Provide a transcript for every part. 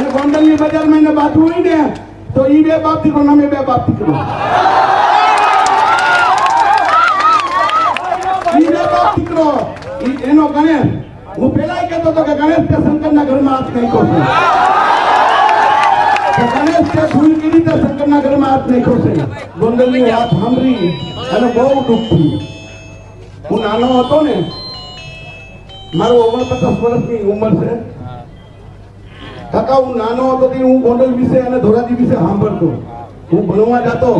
અને ગોંડલની બજારમાં એને બાજુ હોય ને, તો ઈ બે બાપ દીકરો અમે બે બાપ દીકરો. બે બાપ દીકરો. એનો ગણેશ. હું પેલા કહેતો હતો કે ગણેશ તે શંકરના ઘરમાં હાથ નાખ્યો છે. ગણેશ તે ભૂલ કરી તે શંકરના ઘરમાં હાથ નાખ્યો છે? ગોંડલની વાત સાંભળી અને બહુ દુઃખ થયું. હું નાનો હતો ને, મારું ઓગણપચાસ વર્ષની ઉંમર છે. કાકા હું નાનો હતો તે હું ગોંડલ વિશે અને ધોરાજી વિશે સાંભળતો. હું ભણવા જતો.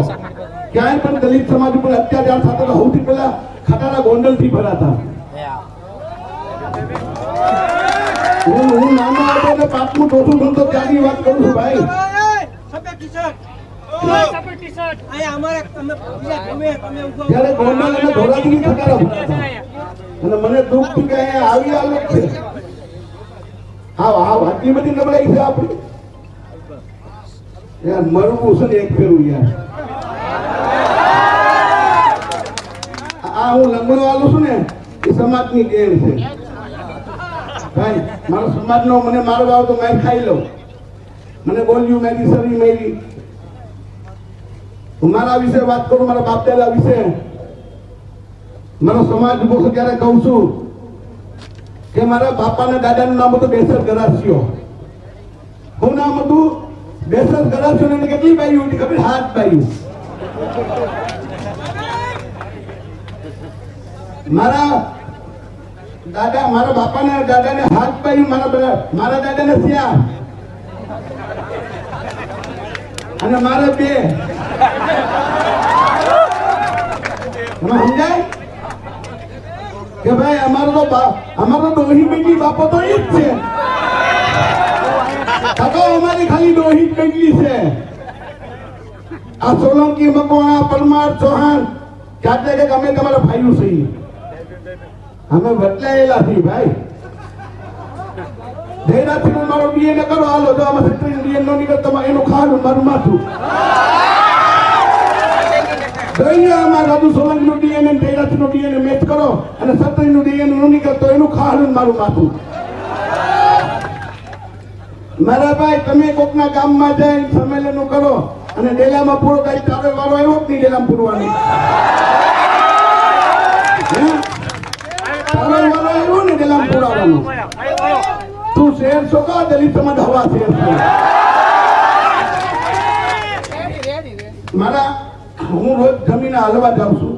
ક્યાંય પણ દલિત સમાજ ઉપર અત્યાચાર થતો તો સૌથી પહેલા ખટારા ગોંડલથી ભરાતા. હું હું નાનો હતો ને પાંચમું ચોથું ભણતો ત્યાંની વાત કરું છું ભાઈ. ત્યારે ગોંડલ અને ધોરાજી ખટારા ભરાતા. અને મને દુઃખ કે આવી આલોક છે. હા આ હું લંગડો આલું છું ને, એ સમાજની દેણ છે. ભાઈ, મારો સમાજનો મને મારવા આવે તો મેં ખાઈ લઉં. મને બોલ્યું, મેરી સરી મેરી. હું મારા વિશે વાત કરું, મારા બાપ દાદા વિશે. મારો સમાજ હું ક્યારે કહું છું? કે મારા બાપા ને દાદાનું નામ હતું બેસર ગરાસિયો. હું નામ હતું બેસર ગરાસિયો ને કેટલી બાયું હતી ખબર? હાથ બાયું મારા દાદા, મારા બાપા ને દાદા ને હાથ પાયું મારા મારા દાદા ને શ્યા અને મારે બે. સમજાય? કે ભાઈ, અમારો તો અમારો ડોહી બેટી બાપો તો એ જ છે. અમારી ખાલી ડોહી જ બેટલી છે. આ સોલંકી, મકવાણા, પરમાર, ચૌહાણ જાતે કે અમે તમારા ભાઈઓ છીએ. અમે બદલાયેલા છીએ, ભાઈ. જયરાજસિંહ મારો ડીએનએ કરો, હાલો, જો આમાં સત્રી ડીએનએ નો નીકળતો એનું ખાલું મારું માથું. દઈને આમાં રાજુ સોલંકી નું ડીએનએ જયરાજસિંહનું ડીએનએ મેચ કરો અને સત્રી નું ડીએનએ નું નીકળ તો એનું ખાવાનું મારું માથું. મારા ભાઈ તમે કોકના ગામમાં જઈને સંમેલનો કરો અને ડેલામાં પૂરો થાય તારો વારો આવ્યો જ નહીં ડેલામાં પૂરવાની? તારો વારો આવ્યો ને ડેલામાં પૂરાવાનો. તું શેર છો કા? દલિત સમાજ હવા શેર છો મારા હું રોજ જમીને હાલવા જાઉં છું.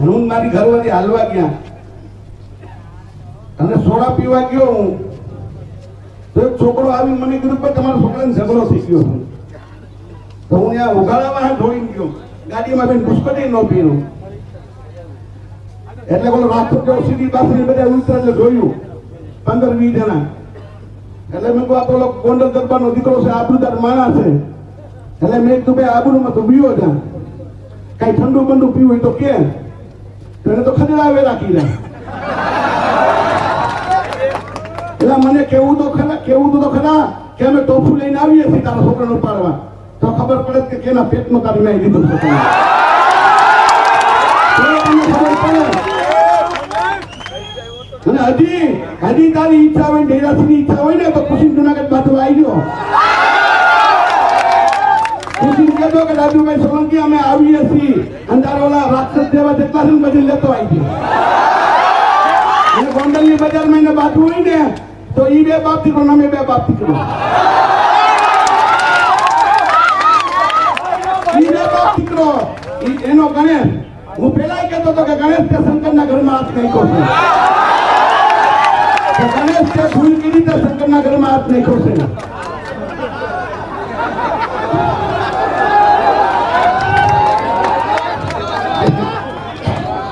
હું મારી ઘરવાળી હાલવા ગયા. અને સોડા પીવા ગયો હું. તો છોકરો આવી મને કીધું કે તમારા છોકરાને ઝઘડો થઈ ગયો તો હું ત્યાં ઉઘાડામાં હાથ ધોઈને ગયો. ગાડીમાં બેન પુષ્કટી ન પીરો એટલે બોલો રાજકોટ સીધી બાસરી બધા ઉતરે એટલે જોયું. પંદર વીસ જણા. એટલે મેં કહું આ ઓલો ગોંડલ દરબારનો દીકરો છે આબરૂદાર માણસ છે. એટલે મેં કીધું, ભાઈ, આબરૂમાં તો બીયો જા. કઈ ઠંડુ બંડુ પીવું તો કે. એને તો ખદડાવે રાખી દે એટલે મને કેવું તો ખરા, કેવું તો ખરા કે અમે ટોફું લઈને આવીએ છીએ તારા છોકરાને ઉપાડવા. તો ખબર પડે કે કેના પેટમાં તારી મેં લીધું છે અને હજી હજી તારી ઈચ્છા હોય ડેરાસીની ઈચ્છા હોય ને, તો ખુશી જુનાગઢ બાજુ આવી ગયો. ખુશી કહેતો કે દાદુભાઈ સોલંકી, અમે આવીએ છીએ. અંધારોલા રાક્ષસ જેવા જેટલા છે બધી લેતો આવી અને ગોંડલની બજારમાં એને બાજુ હોય ને, તો ઈ બે બાપ દીકરો અમે બે બાપ દીકરો. એનો ગણેશ. હું પેલા કહેતો હતો કે ગણેશ કે શંકરના ઘરમાં હાથ નહીં તો ગણેશ તે ભૂલ કરી તે શંકરના ઘરમાં હાથ નહીં છે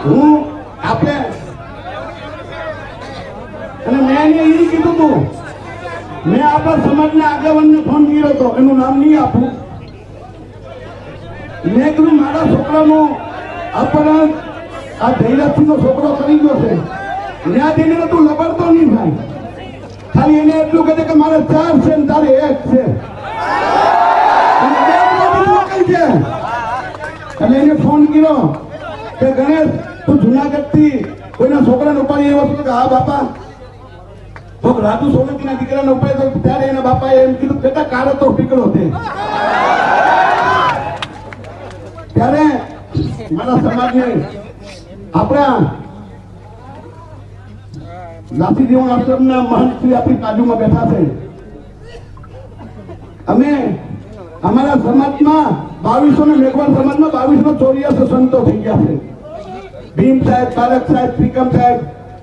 હું આપણે અને મેં એને એ કીધું હતું મેં આપણા આગેવાનને ફોન કર્યો હતો એનું નામ નહીં આપું. મેં કીધું, મારા છોકરાનો અપહરણ આ ધૈર્યસિંહનો છોકરો કરી ગયો છે. ત્યાં જઈને તું લબડતો નહીં ભાઈ. ખાલી એને એટલું કહે કે મારે ચાર છે ને તારે એક છે. એટલે એને ફોન કર્યો કે, ગણેશ, તું જુનાગઢથી કોઈના છોકરાને ઉપાડી એવો કે, હા, બાપા. કોક રાજુ સોલંકીના દીકરાનો ઉપાય તો ત્યારે એના એમ કીધું બેટા કાળો તો પીકળો તે ત્યારે મારા સમાજને આપણા નાસી દેવણ આશ્રમના મહંત શ્રી આપણી બાજુમાં બેઠા છે. અમે અમારા સમાજમાં બાવીસો ને મેઘવાળ સમાજમાં બાવીસો ચોર્યાસી સંતો થઈ ગયા છે. ભીમ સાહેબ બાલક સાહેબ શ્રીકમ સાહેબ,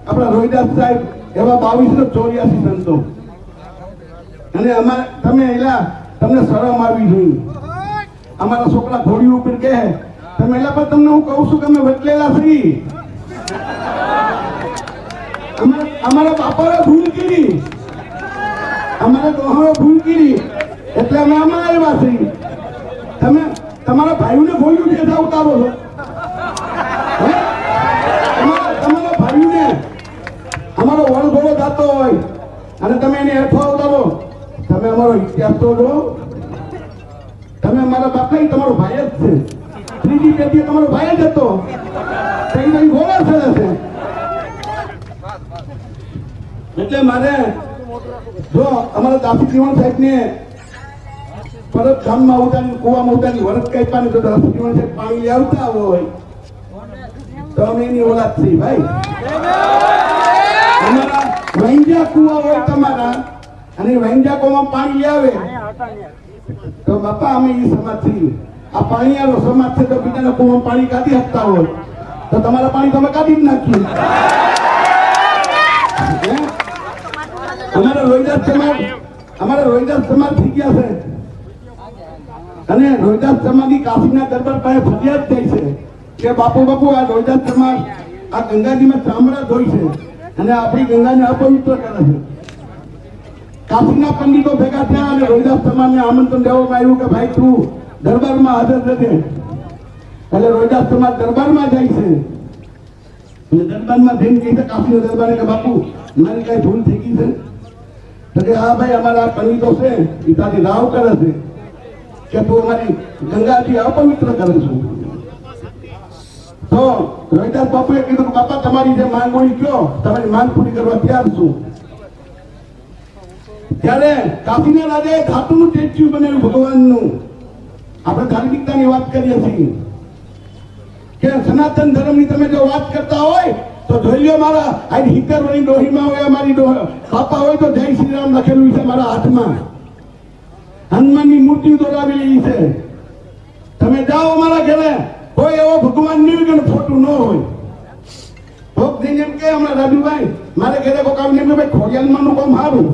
આપણા રોહિદાસ સાહેબ એવા બાવીસો ચોર્યાસી સંતો. અને અમારે તમે એલા, તમને શરમ આવી જોઈએ અમારા છોકરા ઘોડી ઉપર કે તમે એલા, પણ તમને હું કહું છું કે અમે વટલેલા છીએ. અમારા બાપાએ ભૂલ કરી. અમારા ડોહાએ ભૂલ કરી. એટલે અમે આમાં આવ્યા છીએ. તમે તમારા ભાઈઓને ભોયું છે ઉતારો છો હે? તમારા તમારા ભાઈઓને અમારો જાતો હોય અને તમે એને હેઠો ઉતારો તમે અમારો ઇતિહાસ તો જો તમે અમારા બાપા તમારો ભાઈ જ છે ત્રીજી પેઢી તમારો ભાઈ જ હતો એટલે મારે જો અમારા દાસી જીવન સાહેબ ને પરત ગામમાં ઉતારી કુવામાં ઉતારી વરસ કાપ્યા તો દાસી જીવન સાહેબ પાણી લઈ આવતા હોય તો અમે એની ઓલાદ છે ભાઈ અમારા વૈંજા કુવા હોય તમારા, અને વૈંજા કુવામાં પાણી આવે. તો બાપા, અમે એ સમાજ છીએ. આ પાણીયાનો સમાજ છે તો બીજાના કુવામાં પાણી કાઢી શકતા હોય. તો તમારા પાણી તમે કાઢી જ નાખ્યું? અમારા રોહિદાસ સમાજ, અમારા રોહિદાસ સમાજ થઈ ગયા છે. અને રોહિદાસ સમાજની કાશીના દરબાર પાસે ફરિયાદ થઈ છે કે બાપુ બાપુ, આ રોહિદાસ સમાજ આ ગંગાજીમાં ચામડા ધોઈ છે. અને આપણી ગંગાને અપવિત્ર કરે છે. કાશીના પંડિતો ભેગા થયા અને રોહિદાસ સમાજને આમંત્રણ દેવામાં આવ્યું કે, ભાઈ, તું દરબારમાં હાજર રહેજે. એટલે રોહિદાસ સમાજ દરબારમાં જાય છે. અને દરબારમાં જઈને કહી છે કાશીના દરબારે કે, બાપુ, મારી કઈ ભૂલ થઈ ગઈ છે? તો કે, હા, ભાઈ, અમારા પંડિતો છે, એ રાવ કરે છે કે તું અમારી ગંગાજી અપવિત્ર કરે છું. તો રોહિદાસ બાપુએ કીધું બાપા, તમારી જે માંગણી કયો, તમારી માંગ પૂરી કરવા તૈયાર છું. ત્યારે કાશીના રાજાએ ધાતુનું સ્ટેચ્યુ બનાવ્યું ભગવાનનું. આપણે ધાર્મિકતાની વાત કરીએ છીએ. કે સનાતન ધર્મની તમે જો વાત કરતા હોય, તો જોઈ મારા, આ હિતર વળી ડોહીમાં હોય મારી ડોહ બાપા હોય તો જય શ્રી રામ લખેલું છે મારા હાથમાં. હનુમાનની મૂર્તિ દોરાવેલી છે. તમે જાઓ અમારા ઘરે. કોઈ એવો ભગવાન નહીં ખોટું ન હોય. ભોગ થઈને એમ કે હમણાં રાજુભાઈ મારે ઘરે કોઈ કામ નહીં. ભાઈ ખોડિયાલમાં નું કામ સારું.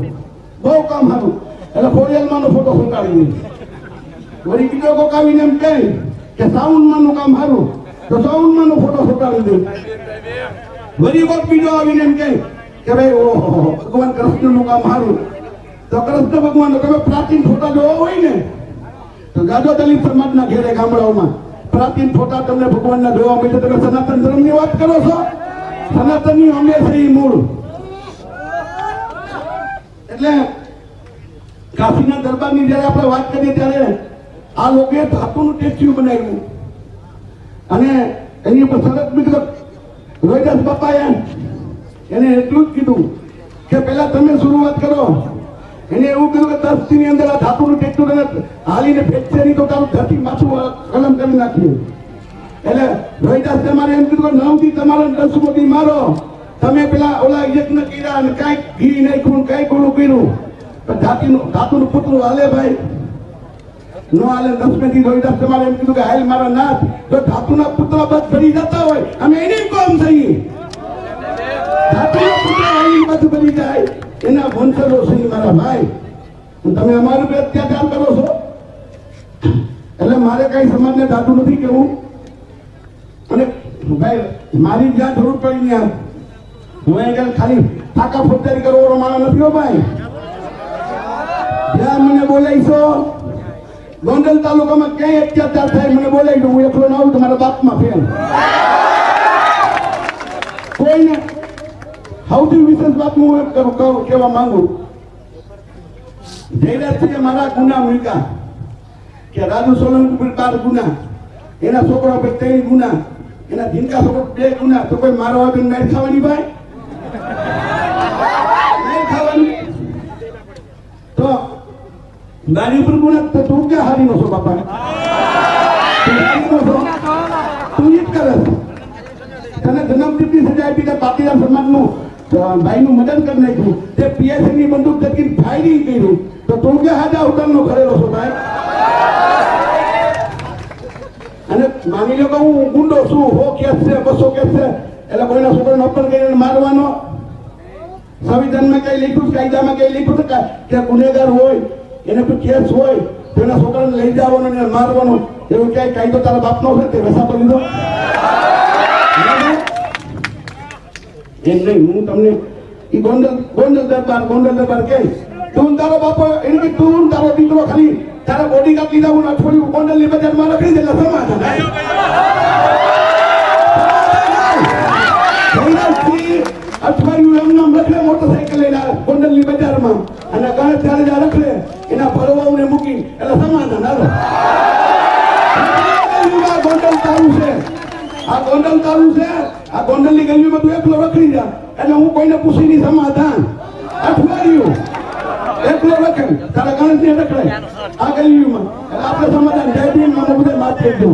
બહુ કામ સારું. એટલે ખોડિયાલમાં નો ફોટો સંતાડી દે વળી બીજો કોક આવીને એમ કહે કે સાઉન્ડમાં નું કામ સારું. તો સાઉન્ડમાં નો ફોટો સંતાડી દે. વળી કોક બીજો આવીને એમ કહે કે, ભાઈ, ઓહો ભગવાન કૃષ્ણનું કામ સારું. તો કૃષ્ણ ભગવાન તમે પ્રાચીન ફોટા જોવા હોય ને, તો ગાજો દલિત સમાજના ઘેરે ગામડાઓમાં પ્રાચીન ફોટા તમને ભગવાનના જોવા મળે તમે સનાતન ધર્મની વાત કરો છો? સનાતનની છે ઈ મૂળ. એટલે કાશીના દરબારની જ્યારે આપણે વાત કરીએ ત્યારે આ લોકોએ ધાતુનું સ્ટેચ્યુ બનાવ્યું. અને એની ઉપર સરસ બીજું રોહિદાસ બાપાએ એને એટલું જ કીધું કે પહેલા તમે શરૂઆત કરો. એને એવું કીધું કે દસની અંદર આ ધાતુનું તને હાલીને ફેંકશે નહીં તો તારું ધરતી માથું કલમ કરી નાખ્યું. એટલે રોહિદાસ તમારે એમ કીધું કે નવથી તમારે દસ મોદી મારો. તમે પેલા ઓલા યજ્ઞ કર્યા અને કાંઈક ઘી નાખ્યું, કાંઈક ઓલું કર્યું. પણ ધાતીનું, ધાતુનું પુતળું હાલે ભાઈ. નો હાલે દસમેથી રોહિદાસ તમારે એમ કીધું કે હાલ મારા નાથ તો ધાતુના પુત્ર બસ ભરી જતા હોય, અમે એની કોમ થઈએ. ધાતુના પુત્ર હાલી બસ ભરી જાય. એના વંશજો છે મારા ભાઈ તમે અમારું બે અત્યાચાર કરો છો? એટલે મારે કઈ સમાજને ધાતુ નથી કેવું? અને ભાઈ, મારી જ્યાં જરૂર પડી ત્યાં, હું અહીંયા ખાલી ફાકા ફોજદારી કરવાનો માણસ નથી હો ભાઈ. જ્યાં મને બોલાવીશો ગોંડલ તાલુકામાં ક્યાંય અત્યાચાર થાય મને બોલાવી દઉં હું એકલો ના આવું તમારા મારા બાપમાં ફેર. કોઈને સૌથી વિશેષ વાત હું એમ કરું કહું કહેવા માંગુ જયરાજસિંહે મારા ગુના મૂક્યા કે રાજુ સોલંકી પર બાર ગુના એના છોકરા પર ત્રણ ગુના એના જીનકા છોકરા બે ગુના તો કોઈ મારવા બેન નહીં ખાવાની ભાઈ નહીં ખાવાની તો મારી ઉપર ગુણ તો તું ક્યાં હારી નો છો બાપા તું જ કરે તને જન્મદિવસની સજા આપી તે પાટીદાર સમાજનું ભાઈનું મદન કરી નાખ્યું. તે પીએસસી ની બંદૂક થકી ફાયરિંગ કર્યું તો તું કે હાજા હોટલનો ખરેલો છો ભાઈ? અને માની લો કે હું ગુંડો છું, હો કેસ છે, બસો કેસ છે. એટલે કોઈના છોકરાને અપમાન કરીને મારવાનો? સંવિધાનમાં કઈ લીધું કાયદામાં કઈ લીધું કે- ગુનેગાર હોય, એને કોઈ કેસ હોય, તો એના છોકરાને લઈ જવાનો ને મારવાનો, એવું ક્યાંય કાયદો તારા બાપનો છે? તે વેસા પર લીધો? એમ નહીં હું તમને એ ગોંડલ ગોંડલ દરબાર ગોંડલ દરબાર કે તું ને તારો બાપો એને કે તું તારો દીકરો ખાલી તારા બોડી ગાર્ડ લીધા હું અઠવાડિયું ગોંડલની બજારમાં રખડી દે સમાધાન અઠવાડિયું એમ નામ રખડે મોટરસાઇકલ લઈને આવે ગોંડલની બજારમાં. અને ગણેશ ત્યારે જ્યાં રખડે એના ભરવાઓને મૂકી એટલે સમાધાન હાલો ગોંડલ તારું છે. આ ગોંડલ તારું છે. આ ગોંડલની ગલીમાં તું એકલો રખડી જા. એટલે હું કોઈને પૂછી નહીં સમાધાન. અઠવાડિયું. એકલો રખડ. તારા ગણેશને રખડાય. આ ગલીમાં આપણે સમાધાન. જય ભીમ. નામ બધે વાત કરી દઉં